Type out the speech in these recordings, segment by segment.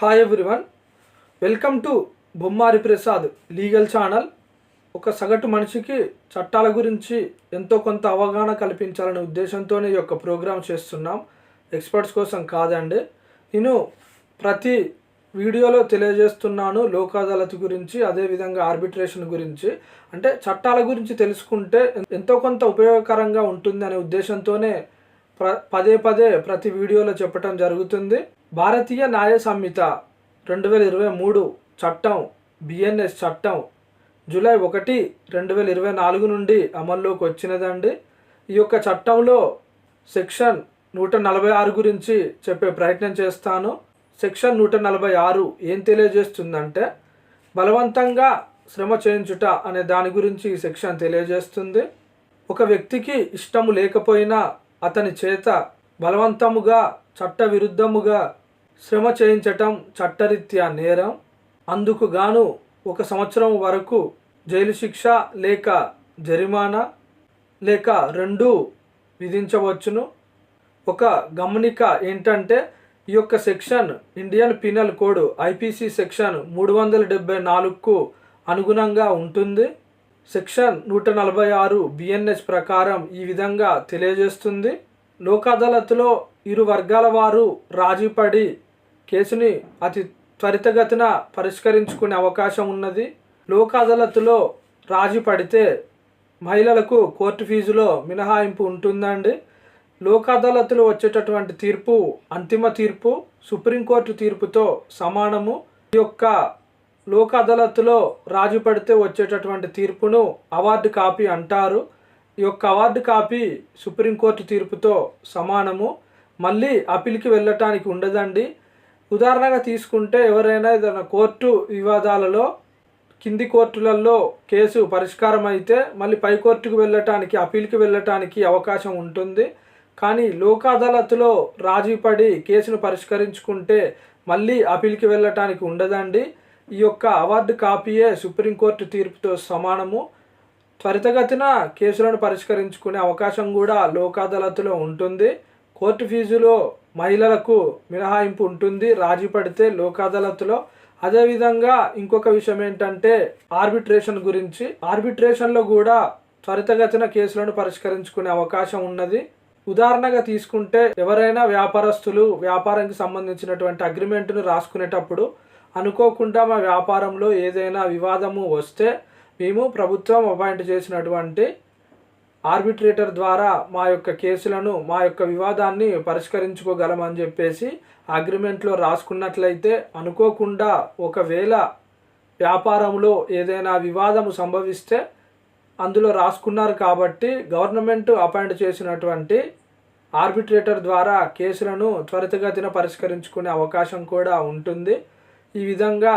Hi everyone welcome to Bommari Prasad legal channel ఒక సగటు మనిషికి చట్టాల గురించి ఎంతో కొంత అవగాహన కల్పించాలనే ఉద్దేశంతోనే ఈ యొక్క ప్రోగ్రామ్ చేస్తున్నాం. ఎక్స్పర్ట్స్ కోసం కాదండి. నేను ప్రతి వీడియోలో తెలియజేస్తున్నాను లోక్ అదాలత్ గురించి అదేవిధంగా ఆర్బిట్రేషన్ గురించి. అంటే చట్టాల గురించి తెలుసుకుంటే ఎంతో కొంత ఉపయోగకరంగా ఉంటుంది అనే ఉద్దేశంతోనే ప్ర పదే పదే ప్రతి వీడియోలో చెప్పటం జరుగుతుంది. భారతీయ న్యాయ సంహిత రెండు వేల ఇరవై మూడు చట్టం బిఎన్ఎస్ చట్టం జూలై ఒకటి రెండు వేల ఇరవై నాలుగు నుండి అమల్లోకి వచ్చినదండి. ఈ యొక్క చట్టంలో సెక్షన్ నూట నలభై ఆరు గురించి చెప్పే ప్రయత్నం చేస్తాను. సెక్షన్ నూట నలభై ఆరు ఏం తెలియజేస్తుందంటే బలవంతంగా శ్రమ చేయించుట అనే దాని గురించి ఈ సెక్షన్ తెలియజేస్తుంది. ఒక వ్యక్తికి ఇష్టము లేకపోయినా అతని చేత బలవంతముగా చట్టవిరుద్ధముగా శ్రమ చేయించటం చట్టరీత్యా నేరం. అందుకు గాను ఒక సంవత్సరం వరకు జైలు శిక్ష లేక జరిమానా లేక రెండు విధించవచ్చును. ఒక గమనిక ఏంటంటే ఈ యొక్క section Indian penal code IPC section మూడు వందల డెబ్బై నాలుగుకు అనుగుణంగా ఉంటుంది. సెక్షన్ నూట నలభై ఆరు బిఎన్ఎస్ ప్రకారం ఈ విధంగా తెలియజేస్తుంది. లోక్ అదాలత్లో ఇరు వర్గాల వారు రాజీపడి కేసుని అతి త్వరితగతిన పరిష్కరించుకునే అవకాశం ఉన్నది. లోక్ అదాలత్లో రాజీ పడితే మహిళలకు కోర్టు ఫీజులో మినహాయింపు ఉంటుందండి. లోక్ అదాలత్లో వచ్చేటటువంటి తీర్పు అంతిమ తీర్పు సుప్రీంకోర్టు తీర్పుతో సమానము. ఈ యొక్క లోక్ అదాలత్లో రాజీ పడితే వచ్చేటటువంటి తీర్పును అవార్డు కాపీ అంటారు. యొక్క అవార్డు కాపీ సుప్రీంకోర్టు తీర్పుతో సమానము. మళ్ళీ అప్పీల్కి వెళ్ళటానికి ఉండదండి. ఉదాహరణగా తీసుకుంటే ఎవరైనా ఏదైనా కోర్టు వివాదాలలో కింది కోర్టులలో కేసు పరిష్కారం అయితే మళ్ళీ పై కోర్టుకు వెళ్ళటానికి అప్పీల్కి వెళ్ళటానికి అవకాశం ఉంటుంది. కానీ లోక్ అదాలత్లో రాజీ పడి కేసును పరిష్కరించుకుంటే మళ్ళీ అప్పీల్కి వెళ్ళటానికి ఉండదండి. ఈ యొక్క అవార్డు కాపీయే సుప్రీంకోర్టు తీర్పుతో సమానము. త్వరితగతిన కేసులను పరిష్కరించుకునే అవకాశం కూడా లోక్ అదాలత్లో ఉంటుంది. కోర్టు ఫీజులో మహిళలకు మినహాయింపు ఉంటుంది. రాజీ పడితే లోక్ అదాలత్లో అదేవిధంగా ఇంకొక విషయం ఏంటంటే ఆర్బిట్రేషన్ గురించి. ఆర్బిట్రేషన్లో కూడా త్వరితగతిన కేసులను పరిష్కరించుకునే అవకాశం ఉన్నది. ఉదాహరణగా తీసుకుంటే ఎవరైనా వ్యాపారస్తులు వ్యాపారానికి సంబంధించినటువంటి అగ్రిమెంట్ను రాసుకునేటప్పుడు అనుకోకుండా మా వ్యాపారంలో ఏదైనా వివాదము వస్తే మేము ప్రభుత్వం అపాయింట్ చేసినటువంటి ఆర్బిట్రేటర్ ద్వారా మా యొక్క కేసులను మా యొక్క వివాదాన్ని పరిష్కరించుకోగలమని చెప్పేసి అగ్రిమెంట్లో రాసుకున్నట్లయితే అనుకోకుండా ఒకవేళ వ్యాపారంలో ఏదైనా వివాదము సంభవిస్తే అందులో రాసుకున్నారు కాబట్టి గవర్నమెంట్ అపాయింట్ చేసినటువంటి ఆర్బిట్రేటర్ ద్వారా కేసులను త్వరితగతిన పరిష్కరించుకునే అవకాశం కూడా ఉంటుంది. ఈ విధంగా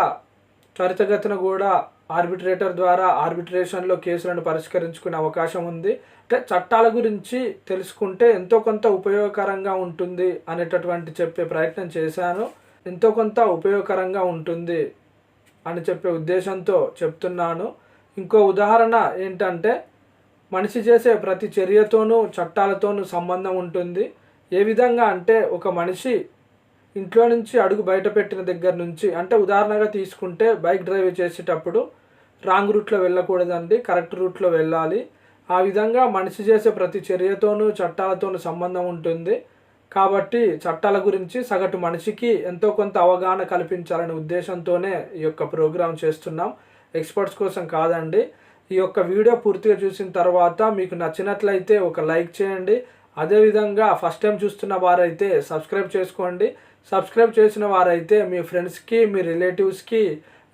త్వరితగతిన కూడా ఆర్బిట్రేటర్ ద్వారా ఆర్బిట్రేషన్లో కేసులను పరిష్కరించుకునే అవకాశం ఉంది. అంటే చట్టాల గురించి తెలుసుకుంటే ఎంతో కొంత ఉపయోగకరంగా ఉంటుంది అనేటటువంటి చెప్పే ప్రయత్నం చేశాను. ఎంతో కొంత ఉపయోగకరంగా ఉంటుంది అని చెప్పే ఉద్దేశంతో చెప్తున్నాను. ఇంకో ఉదాహరణ ఏంటంటే మనిషి చేసే ప్రతి చర్యతోనూ చట్టాలతోనూ సంబంధం ఉంటుంది. ఏ విధంగా అంటే ఒక మనిషి ఇంట్లో నుంచి అడుగు బయట పెట్టిన దగ్గర నుంచి అంటే ఉదాహరణగా తీసుకుంటే బైక్ డ్రైవ్ చేసేటప్పుడు రాంగ్ రూట్లో వెళ్ళకూడదండి కరెక్ట్ రూట్లో వెళ్ళాలి. ఆ విధంగా మనిషి చేసే ప్రతి చర్యతోనూ చట్టాలతోనూ సంబంధం ఉంటుంది. కాబట్టి చట్టాల గురించి సగటు మనిషికి ఎంతో కొంత అవగాహన కల్పించాలనే ఉద్దేశంతోనే ఈ యొక్క ప్రోగ్రాం చేస్తున్నాం. ఎక్స్పర్ట్స్ కోసం కాదండి. ఈ యొక్క వీడియో పూర్తిగా చూసిన తర్వాత మీకు నచ్చినట్లయితే ఒక లైక్ చేయండి. అదేవిధంగా ఫస్ట్ టైం చూస్తున్న వారైతే సబ్స్క్రైబ్ చేసుకోండి. సబ్స్క్రైబ్ చేసిన వారైతే మీ ఫ్రెండ్స్కి మీ రిలేటివ్స్కి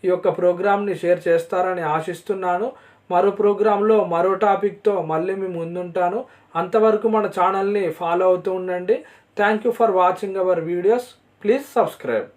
ఈ యొక్క ప్రోగ్రామ్ని షేర్ చేస్తారని ఆశిస్తున్నాను. మరో ప్రోగ్రాంలో మరో టాపిక్తో మళ్ళీ మీ ముందుంటాను. అంతవరకు మన ఛానల్ని ఫాలో అవుతూ ఉండండి. Thank you for watching our videos. Please subscribe.